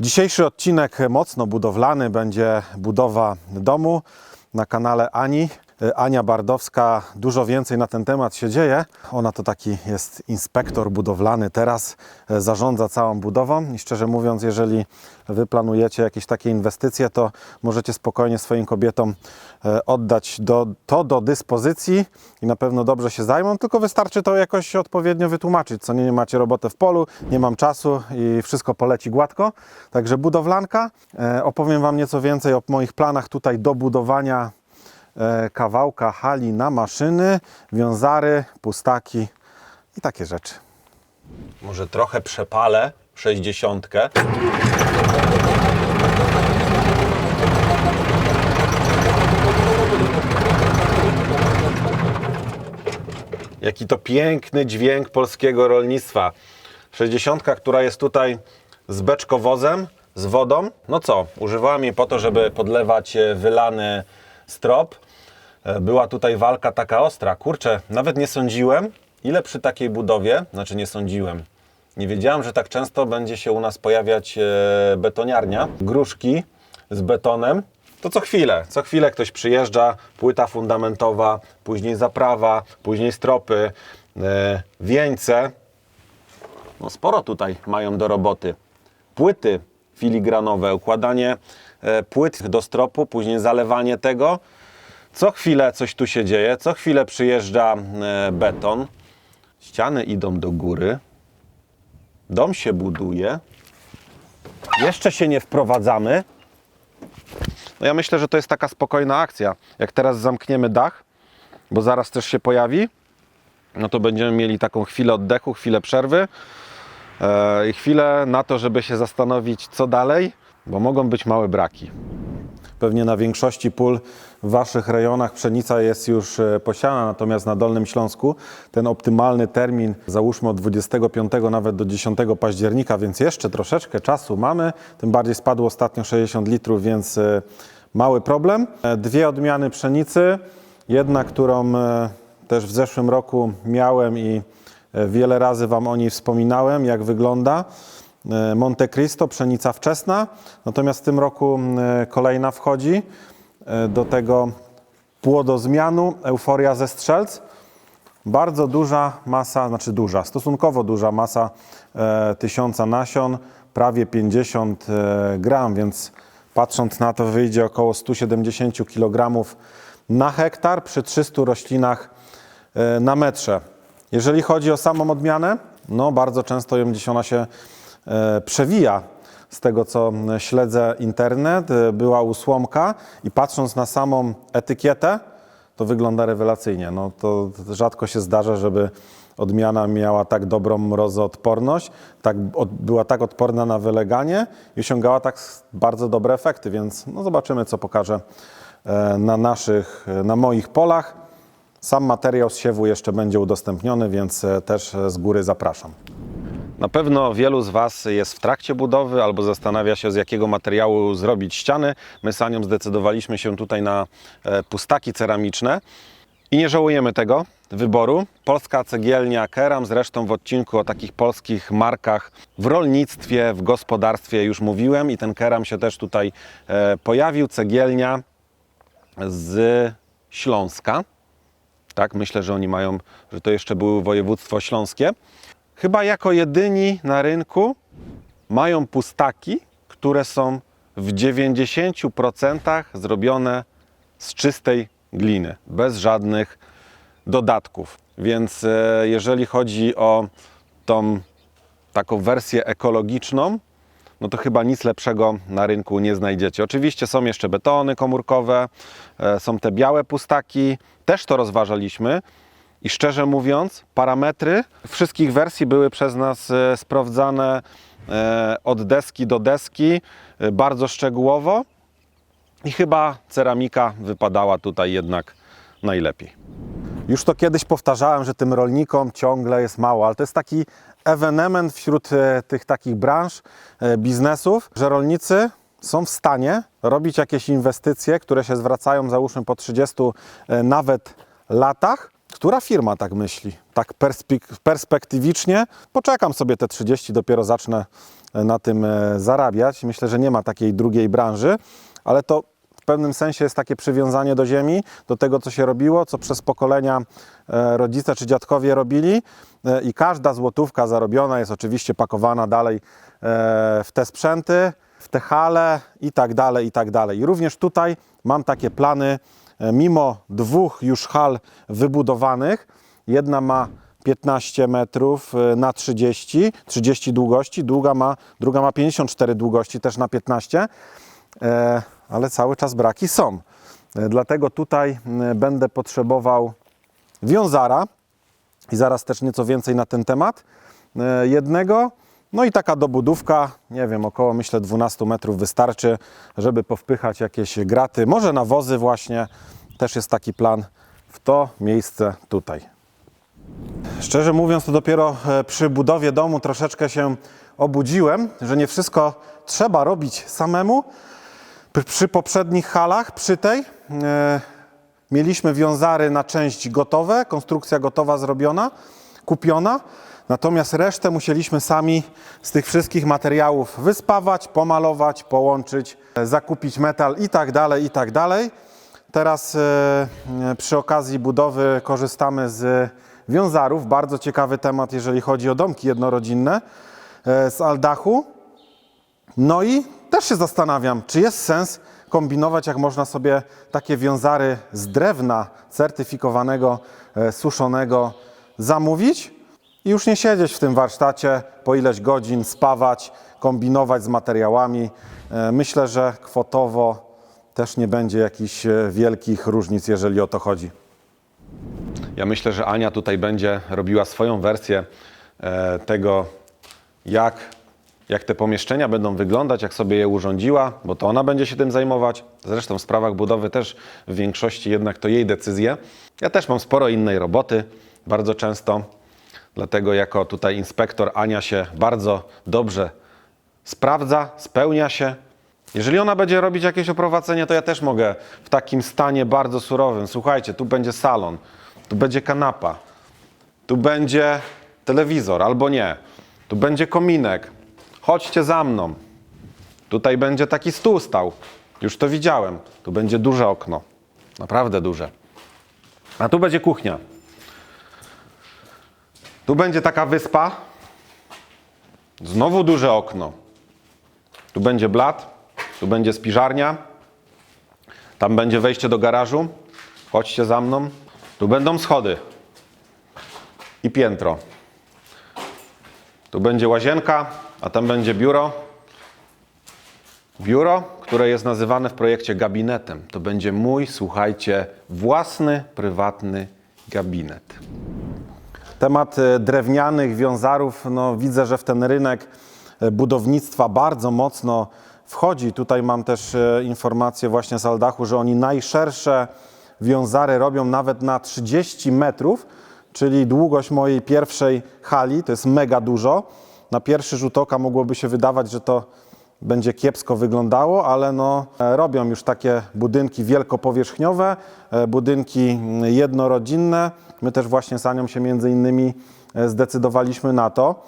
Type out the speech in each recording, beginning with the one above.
Dzisiejszy odcinek mocno budowlany będzie budowa domu na kanale Ani. Ania Bardowska, dużo więcej na ten temat się dzieje. Ona to taki jest inspektor budowlany teraz, zarządza całą budową i szczerze mówiąc, jeżeli Wy planujecie jakieś takie inwestycje, to możecie spokojnie swoim kobietom oddać do, to do dyspozycji i na pewno dobrze się zajmą, tylko wystarczy to jakoś odpowiednio wytłumaczyć, co nie, nie macie robotę w polu, nie mam czasu i wszystko poleci gładko. Także budowlanka. E, Opowiem Wam nieco więcej o moich planach tutaj do budowania e, kawałka hali na maszyny, wiązary, pustaki i takie rzeczy. Może trochę przepalę 60. Jaki to piękny dźwięk polskiego rolnictwa. 60, która jest tutaj z beczkowozem, z wodą. No co, używałem jej po to, żeby podlewać e, wylany strop. E, Była tutaj walka taka ostra. Kurczę, nawet nie sądziłem, ile przy takiej budowie, znaczy nie sądziłem, nie wiedziałem, że tak często będzie się u nas pojawiać e, betoniarnia, gruszki z betonem. To co chwilę, co chwilę ktoś przyjeżdża, płyta fundamentowa, później zaprawa, później stropy, e, wieńce. No sporo tutaj mają do roboty. Płyty filigranowe, układanie e, płyt do stropu, później zalewanie tego. Co chwilę coś tu się dzieje, co chwilę przyjeżdża e, beton. Ściany idą do góry. Dom się buduje. Jeszcze się nie wprowadzamy. No ja myślę, że to jest taka spokojna akcja. Jak teraz zamkniemy dach, bo zaraz też się pojawi, no to będziemy mieli taką chwilę oddechu, chwilę przerwy e, i chwilę na to, żeby się zastanowić, co dalej, bo mogą być małe braki. Pewnie na większości pól w Waszych rejonach pszenica jest już e, posiana, natomiast na Dolnym Śląsku ten optymalny termin, załóżmy od 25 nawet do 10 października, więc jeszcze troszeczkę czasu mamy. Tym bardziej spadło ostatnio 60 litrów, więc e, mały problem. E, Dwie odmiany pszenicy. Jedna, którą też w zeszłym roku miałem i wiele razy Wam o niej wspominałem, jak wygląda. E, Monte Cristo, pszenica wczesna, natomiast w tym roku e, kolejna wchodzi e, do tego płodozmianu, euforia ze strzelc. Bardzo duża masa, znaczy duża, stosunkowo duża masa e, tysiąca nasion, prawie 50 e, gram, więc patrząc na to wyjdzie około 170 kg na hektar przy 300 roślinach e, na metrze. Jeżeli chodzi o samą odmianę, no bardzo często ją gdzieś ona się przewija. Z tego co śledzę internet, e, była usłomka i patrząc na samą etykietę, to wygląda rewelacyjnie. No to rzadko się zdarza, żeby odmiana miała tak dobrą mrozoodporność, tak, od, była tak odporna na wyleganie i osiągała tak bardzo dobre efekty, więc no zobaczymy, co pokaże e, na naszych, e, na moich polach. Sam materiał z siewu jeszcze będzie udostępniony, więc e, też e, z góry zapraszam. Na pewno wielu z Was jest w trakcie budowy albo zastanawia się, z jakiego materiału zrobić ściany. My z Anią zdecydowaliśmy się tutaj na e, pustaki ceramiczne i nie żałujemy tego wyboru. Polska cegielnia Keram, zresztą w odcinku o takich polskich markach w rolnictwie, w gospodarstwie już mówiłem i ten Keram się też tutaj e, pojawił. Cegielnia z Śląska. Tak, myślę, że oni mają, że to jeszcze było województwo śląskie. Chyba jako jedyni na rynku mają pustaki, które są w 90% zrobione z czystej gliny, bez żadnych dodatków. Więc e, jeżeli chodzi o tą taką wersję ekologiczną, no to chyba nic lepszego na rynku nie znajdziecie. Oczywiście są jeszcze betony komórkowe, e, są te białe pustaki, też to rozważaliśmy. I szczerze mówiąc, parametry wszystkich wersji były przez nas e, sprawdzane e, od deski do deski e, bardzo szczegółowo i chyba ceramika wypadała tutaj jednak najlepiej. Już to kiedyś powtarzałem, że tym rolnikom ciągle jest mało, ale to jest taki ewenement wśród tych takich branż, biznesów, że rolnicy są w stanie robić jakieś inwestycje, które się zwracają załóżmy po 30 e, nawet latach Która firma tak myśli? Tak perspek- perspektywicznie? Poczekam sobie te 30, dopiero zacznę e, na tym e, zarabiać. Myślę, że nie ma takiej drugiej branży, ale to w pewnym sensie jest takie przywiązanie do ziemi, do tego, co się robiło, co przez pokolenia e, rodzice czy dziadkowie robili i każda złotówka zarobiona jest oczywiście pakowana dalej w te sprzęty, w te hale i tak dalej, i tak dalej. I również tutaj mam takie plany, mimo dwóch już hal wybudowanych, jedna ma 15 metrów e, na 30, 30 długości, druga ma, druga ma 54 długości, też na 15, e, ale cały czas braki są. E, Dlatego tutaj będę potrzebował wiązara i zaraz też nieco więcej na ten temat. E, Jednego, no i taka dobudówka, nie wiem, około myślę 12 metrów wystarczy, żeby powpychać jakieś graty, może nawozy właśnie. Też jest taki plan w to miejsce tutaj. Szczerze mówiąc, to dopiero e, przy budowie domu troszeczkę się obudziłem, że nie wszystko trzeba robić samemu. Przy poprzednich halach, przy tej, e, mieliśmy wiązary na część gotowe, konstrukcja gotowa zrobiona, kupiona. Natomiast resztę musieliśmy sami z tych wszystkich materiałów wyspawać, pomalować, połączyć, zakupić metal i tak dalej, i tak dalej. Teraz e, e, przy okazji budowy korzystamy z wiązarów. Bardzo ciekawy temat, jeżeli chodzi o domki jednorodzinne e, z Aldachu. No i też się zastanawiam, czy jest sens kombinować, jak można sobie takie wiązary z drewna certyfikowanego, suszonego zamówić i już nie siedzieć w tym warsztacie po ileś godzin, spawać, kombinować z materiałami. E, Myślę, że kwotowo też nie będzie jakichś e, wielkich różnic, jeżeli o to chodzi. Ja myślę, że Ania tutaj będzie robiła swoją wersję e, tego, jak, jak te pomieszczenia będą wyglądać, jak sobie je urządziła, bo to ona będzie się tym zajmować. Zresztą w sprawach budowy też w większości jednak to jej decyzje. Ja też mam sporo innej roboty, bardzo często. Dlatego jako tutaj inspektor Ania się bardzo dobrze sprawdza, spełnia się. Jeżeli ona będzie robić jakieś oprowadzenie, to ja też mogę w takim stanie bardzo surowym. Słuchajcie, tu będzie salon, tu będzie kanapa, tu będzie telewizor albo nie, tu będzie kominek. Chodźcie za mną. Tutaj będzie taki stół stał. Już to widziałem. Tu będzie duże okno. Naprawdę duże. A tu będzie kuchnia. Tu będzie taka wyspa. Znowu duże okno. Tu będzie blat, tu będzie spiżarnia, tam będzie wejście do garażu. Chodźcie za mną. Tu będą schody i piętro. Tu będzie łazienka, a tam będzie biuro. Biuro, które jest nazywane w projekcie gabinetem. To będzie mój, słuchajcie, własny, prywatny gabinet. Temat e, drewnianych wiązarów, no widzę, że w ten rynek e, budownictwa bardzo mocno wchodzi. Tutaj mam też e, informację właśnie z Aldachu, że oni najszersze wiązary robią nawet na 30 metrów, czyli długość mojej pierwszej hali, to jest mega dużo. Na pierwszy rzut oka mogłoby się wydawać, że to będzie kiepsko wyglądało, ale no, e, robią już takie budynki wielkopowierzchniowe, e, budynki mm, jednorodzinne. My też właśnie z Anią się między innymi e, zdecydowaliśmy na to,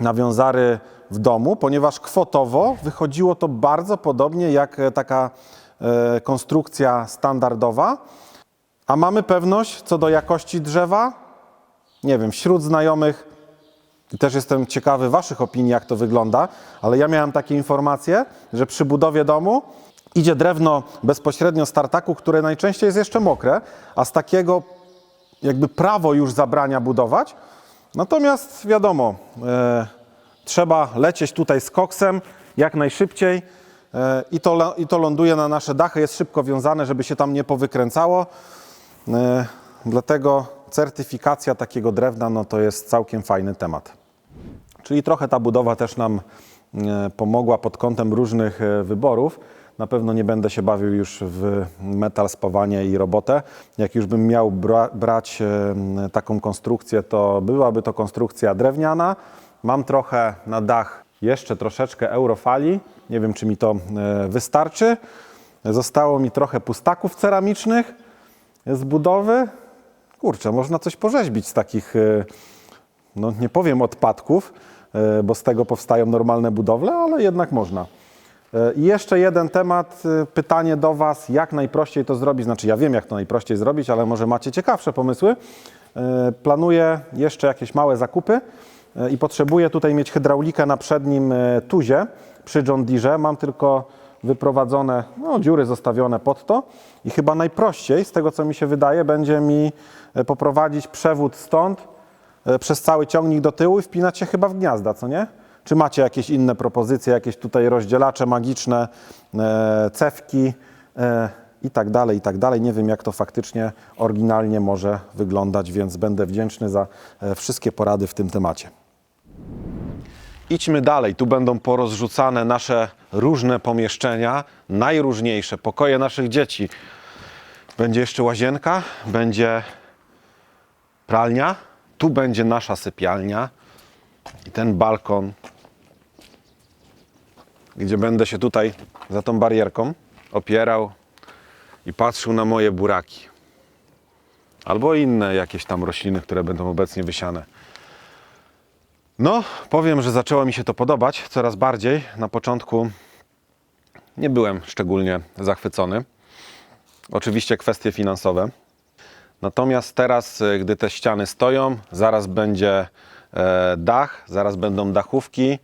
na wiązary w domu, ponieważ kwotowo wychodziło to bardzo podobnie jak taka konstrukcja standardowa, a mamy pewność co do jakości drzewa. Nie wiem, wśród znajomych i też jestem ciekawy Waszych opinii, jak to wygląda, ale ja miałem takie informacje, że przy budowie domu idzie drewno bezpośrednio z tartaku, które najczęściej jest jeszcze mokre, a z takiego jakby prawo już zabrania budować. Natomiast wiadomo, e, trzeba lecieć tutaj z koksem jak najszybciej e, i, to, i to ląduje na nasze dachy, jest szybko wiązane, żeby się tam nie powykręcało. E, Dlatego certyfikacja takiego drewna no to jest całkiem fajny temat. Czyli trochę ta budowa też nam e, pomogła pod kątem różnych e, wyborów. Na pewno nie będę się bawił już w metal, spawanie i robotę. Jak już bym miał bra brać e, taką konstrukcję, to byłaby to konstrukcja drewniana. Mam trochę na dach jeszcze troszeczkę eurofali. Nie wiem, czy mi to wystarczy. Zostało mi trochę pustaków ceramicznych z budowy. kurczę, można coś porzeźbić z takich, no nie powiem odpadków, e, bo z tego powstają normalne budowle, ale jednak można. E, I jeszcze jeden temat, e, pytanie do Was, jak najprościej to zrobić? Znaczy, ja wiem, jak to najprościej zrobić, ale może macie ciekawsze pomysły. Planuję jeszcze jakieś małe zakupy i potrzebuję tutaj mieć hydraulikę na przednim tuzie przy John Deere. Mam tylko wyprowadzone, no, dziury zostawione pod to i chyba najprościej, z tego co mi się wydaje, będzie mi poprowadzić przewód stąd przez cały ciągnik do tyłu i wpinać się chyba w gniazda, co nie? Czy macie jakieś inne propozycje, jakieś tutaj rozdzielacze magiczne, e, cewki e, i tak dalej, i tak dalej. Nie wiem, jak to faktycznie oryginalnie może wyglądać, więc będę wdzięczny za e, wszystkie porady w tym temacie. Idźmy dalej. Tu będą porozrzucane nasze różne pomieszczenia, najróżniejsze, pokoje naszych dzieci. Będzie jeszcze łazienka, będzie pralnia, tu będzie nasza sypialnia i ten balkon, gdzie będę się tutaj za tą barierką opierał i patrzył na moje buraki. Albo inne jakieś tam rośliny, które będą obecnie wysiane. No, powiem, że zaczęło mi się to podobać coraz bardziej. Na początku nie byłem szczególnie zachwycony. Oczywiście kwestie finansowe. Natomiast teraz, y, gdy te ściany stoją, zaraz będzie e, dach, zaraz będą dachówki.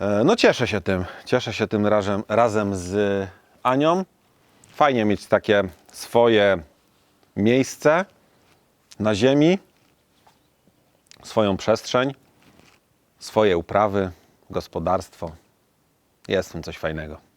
E, no cieszę się tym. Cieszę się tym razem, razem z Anią. Fajnie mieć takie swoje miejsce na ziemi, swoją przestrzeń swoje uprawy, gospodarstwo. Jest w tym coś fajnego.